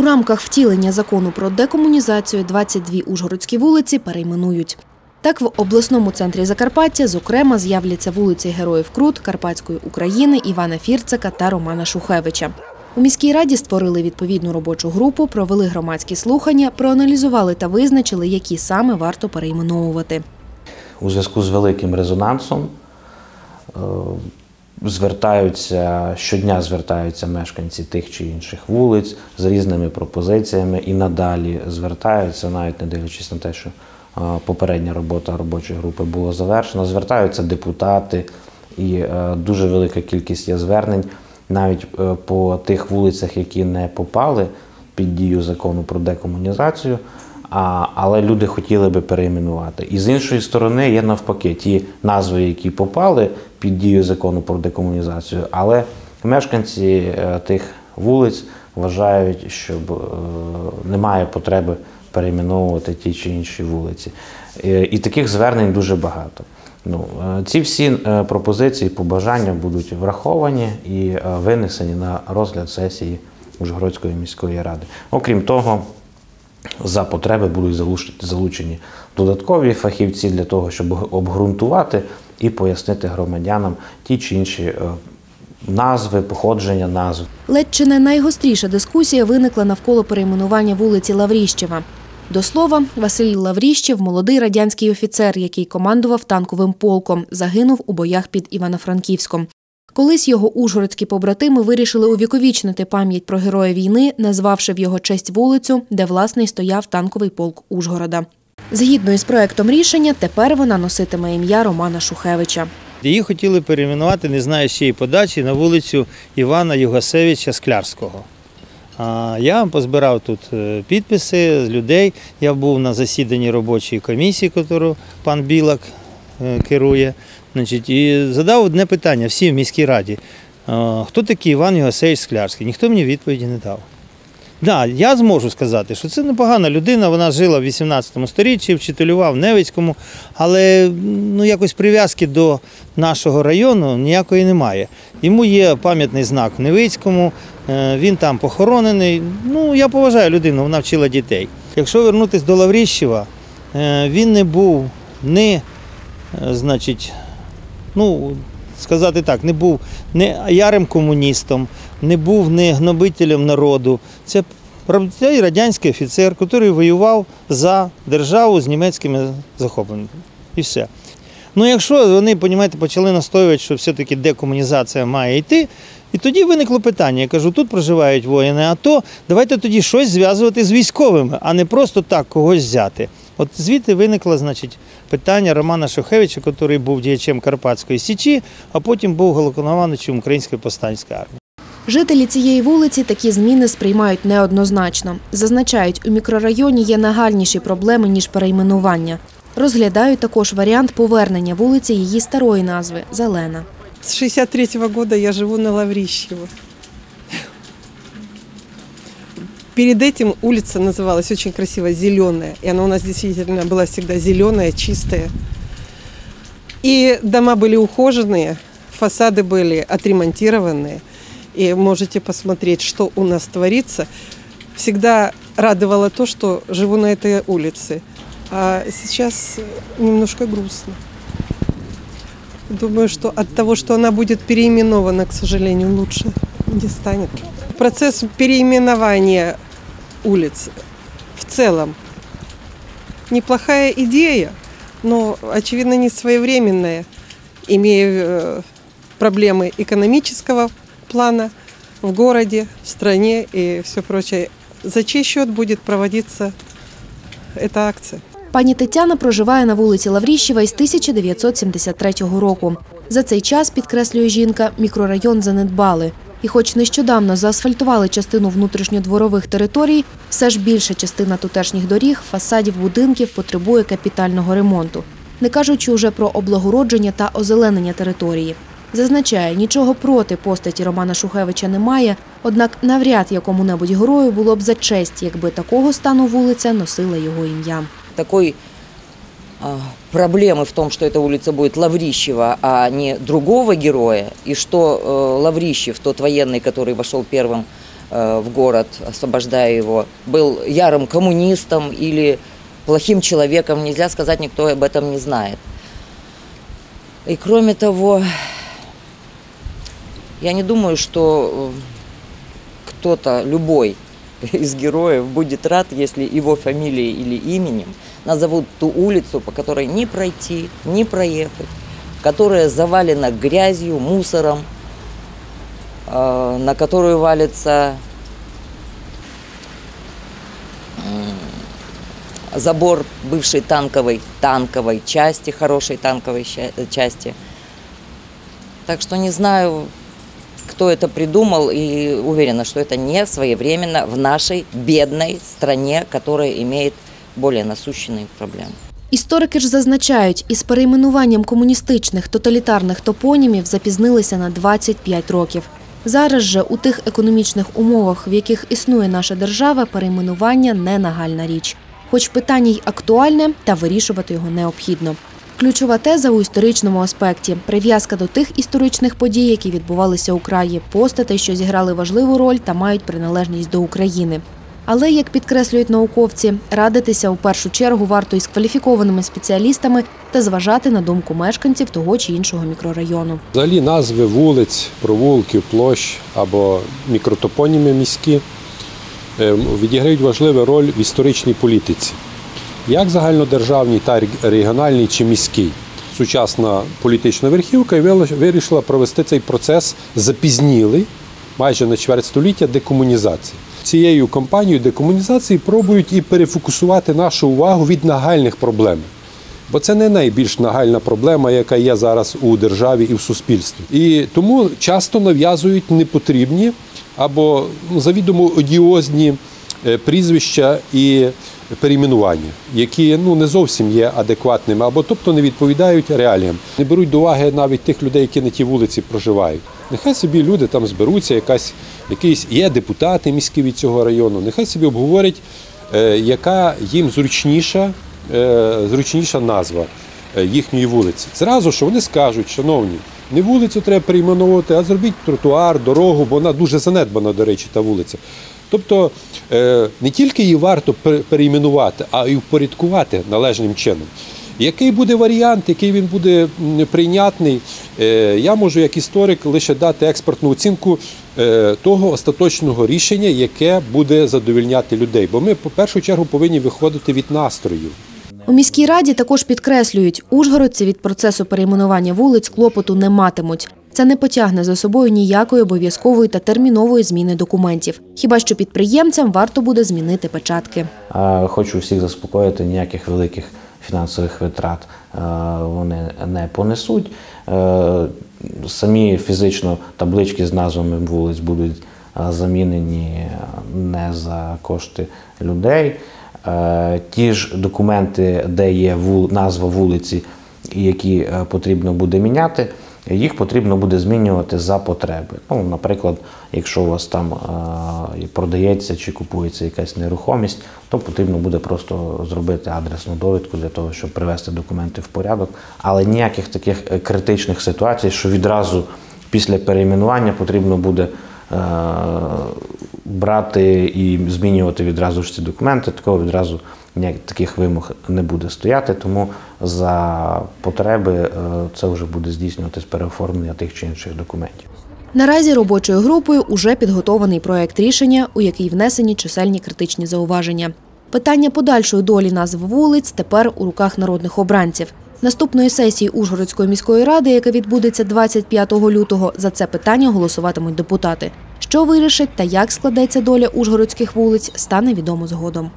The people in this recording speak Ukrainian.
У рамках втілення закону про декомунізацію 22 ужгородські вулиці перейменують. Так, в обласному центрі Закарпаття, зокрема, з'являться вулиці Героїв Крут, Карпатської України, Івана Фірцика та Романа Шухевича. У міській раді створили відповідну робочу групу, провели громадські слухання, проаналізували та визначили, які саме варто перейменовувати. У зв'язку з великим резонансом е, звертаються щодня звертаються мешканці тих чи інших вулиць з різними пропозиціями і надалі звертаються, навіть не дивлячись на те, що е, попередня робота робочої групи була завершена. Звертаються депутати, і е, дуже велика кількість є звернень навіть е, по тих вулицях, які не попали під дію закону про декомунізацію. А, але люди хотіли би перейменувати. І з іншої сторони є навпаки ті назви, які попали під дію закону про декомунізацію, але мешканці е, тих вулиць вважають, що е, немає потреби перейменовувати ті чи інші вулиці. Е, І таких звернень дуже багато. Ну, ці всі пропозиції, побажання будуть враховані і винесені на розгляд сесії Ужгородської міської ради. Окрім того, за потреби будуть залучені додаткові фахівці для того, щоб обґрунтувати і пояснити громадянам ті чи інші е, назви, походження назв. Ледь чи не найгостріша дискусія виникла навколо перейменування вулиці Лавріщева. До слова, Василь Лавріщев – молодий радянський офіцер, який командував танковим полком, загинув у боях під Івано-Франківськом. Колись його ужгородські побратими вирішили увіковічнити пам'ять про героя війни, назвавши в його честь вулицю, де власне стояв танковий полк Ужгорода. Згідно із проектом рішення, тепер вона носитиме ім'я Романа Шухевича. Її хотіли перейменувати, не знаю з чиєї подачі, на вулицю Івана Югасевича Склярського. Я позбирав тут е, підписи з людей. Я був на засіданні робочої комісії, яку пан Білак е, керує. Значить, і задав одне питання всім в міській раді. Хто такий Іван Югасевич Склярський? Ніхто мені відповіді не дав. Да, я зможу сказати, що це непогана людина, вона жила в 18 сторіччі, вчителював в Невицькому, але ну, якось прив'язки до нашого району ніякої немає. Йому є пам'ятний знак в Невицькому, е, він там похоронений. Ну, я поважаю людину, вона вчила дітей. Якщо вернутися до Лавріщева, е, він не був ні, е, значить, ну, сказати так, не був не ярим комуністом, не був не гнобителем народу. Це радянський офіцер, який воював за державу з німецькими захопленнями. І все. Ну, якщо вони, понімаєте, почали настоювати, що все-таки декомунізація має йти, і тоді виникло питання. Я кажу, тут проживають воїни АТО, давайте тоді щось зв'язувати з військовими, а не просто так когось взяти. От звідти виникло, значить, питання Романа Шухевича, який був діячем Карпатської Січі, а потім був головнокомандуючим Української повстанської армії. Жителі цієї вулиці такі зміни сприймають неоднозначно. Зазначають, у мікрорайоні є нагальніші проблеми, ніж перейменування. Розглядають також варіант повернення вулиці її старої назви – Зелена. С 63 -го года я живу на Лаврищево. Перед этим улица называлась очень красиво «Зеленая». И она у нас действительно была всегда зеленая, чистая. И дома были ухоженные, фасады были отремонтированные. И можете посмотреть, что у нас творится. Всегда радовало то, что живу на этой улице. А сейчас немножко грустно. Думаю, что от того, что она будет переименована, к сожалению, лучше не станет. Процесс переименования улиц в целом неплохая идея, но, очевидно, не своевременная, имея э, проблемы экономического плана в городе, в стране и все прочее. За чей счет будет проводиться эта акция? Пані Тетяна проживає на вулиці Лавріщева із 1973 року. За цей час, підкреслює жінка, мікрорайон занедбали. І хоч нещодавно заасфальтували частину внутрішньодворових територій, все ж більша частина тутешніх доріг, фасадів будинків потребує капітального ремонту. Не кажучи уже про облагородження та озеленення території. Зазначає, нічого проти постаті Романа Шухевича немає, однак навряд якому-небудь герою було б за честь, якби такого стану вулиця носила його ім'я. такой а, проблемы в том, что эта улица будет Лаврищева, а не другого героя, и что э, Лаврищев, тот военный, который вошел первым э, в город, освобождая его, был ярым коммунистом или плохим человеком, нельзя сказать, никто об этом не знает. И кроме того, я не думаю, что э, кто-то, любой из героев будет рад, если его фамилией или именем назовут ту улицу, по которой не пройти, не проехать, которая завалена грязью, мусором, э, на которую валится забор бывшей танковой, танковой части, хорошей танковой э, части. Так что не знаю, кто это придумал, и уверена, что это не своевременно в нашей бедной стране, которая имеет более насущные проблемы. Історики ж зазначають, із перейменуванням комуністичних тоталітарних топонімів запізнилися на 25 років. Зараз же у тих економічних умовах, в яких існує наша держава, перейменування не нагальна річ. Хоч питання й актуальне, та вирішувати його необхідно. Ключова теза у історичному аспекті прив'язка до тих історичних подій, які відбувалися у краї, постатей, що зіграли важливу роль та мають приналежність до України. Але, як підкреслюють науковці, радитися у першу чергу варто із кваліфікованими спеціалістами та зважати на думку мешканців того чи іншого мікрорайону. Взагалі назви вулиць, провулків, площ або мікротопоніми міські е, відіграють важливу роль в історичній політиці. Як загальнодержавній, так і регіональній чи міській. Сучасна політична верхівка вирішила провести цей процес запізнілий, майже на чверть століття декомунізації. Цією кампанією декомунізації пробують і перефокусувати нашу увагу від нагальних проблем. Бо це не найбільш нагальна проблема, яка є зараз у державі і в суспільстві. І тому часто нав'язують непотрібні або ну, завідомо одіозні е, прізвища і перейменування, які ну не зовсім є адекватними, або тобто не відповідають реаліям. Не беруть до уваги навіть тих людей, які на тій вулиці проживають. Нехай собі люди там зберуться, якась якийсь є депутати міські від цього району. Нехай собі обговорять, е, яка їм зручніша, е, зручніша назва е, їхньої вулиці. Зразу що вони скажуть, шановні, не вулицю треба перейменовувати, а зробіть тротуар, дорогу, бо вона дуже занедбана, до речі, та вулиця. Тобто е, не тільки її варто пер- перейменувати, а й впорядкувати належним чином. Який буде варіант, який він буде прийнятний, е, я можу як історик лише дати експертну оцінку е, того остаточного рішення, яке буде задовільняти людей. Бо ми, по першу чергу, повинні виходити від настроїв. У міській раді також підкреслюють, ужгородці від процесу перейменування вулиць клопоту не матимуть. Це не потягне за собою ніякої обов'язкової та термінової зміни документів. Хіба що підприємцям варто буде змінити печатки. Хочу всіх заспокоїти, ніяких великих фінансових витрат е, вони не понесуть. Е, Самі фізично таблички з назвами вулиць будуть е, замінені не за кошти людей. Ті ж документи, де є назва вулиці, які потрібно буде міняти, їх потрібно буде змінювати за потреби. Ну, наприклад, якщо у вас там е, продається чи купується якась нерухомість, то потрібно буде просто зробити адресну довідку для того, щоб привести документи в порядок. Але ніяких таких е, критичних ситуацій, що відразу після перейменування потрібно буде брати і змінювати відразу ж ці документи, такого відразу таких вимог не буде стояти, тому за потреби е, це вже буде здійснюватись переоформлення тих чи інших документів. Наразі робочою групою уже підготований проект рішення, у який внесені чисельні критичні зауваження. Питання подальшої долі назв вулиць тепер у руках народних обранців. Наступної сесії Ужгородської міської ради, яка відбудеться 25 лютого, за це питання голосуватимуть депутати. Що вирішить та як складеться доля ужгородських вулиць, стане відомо згодом.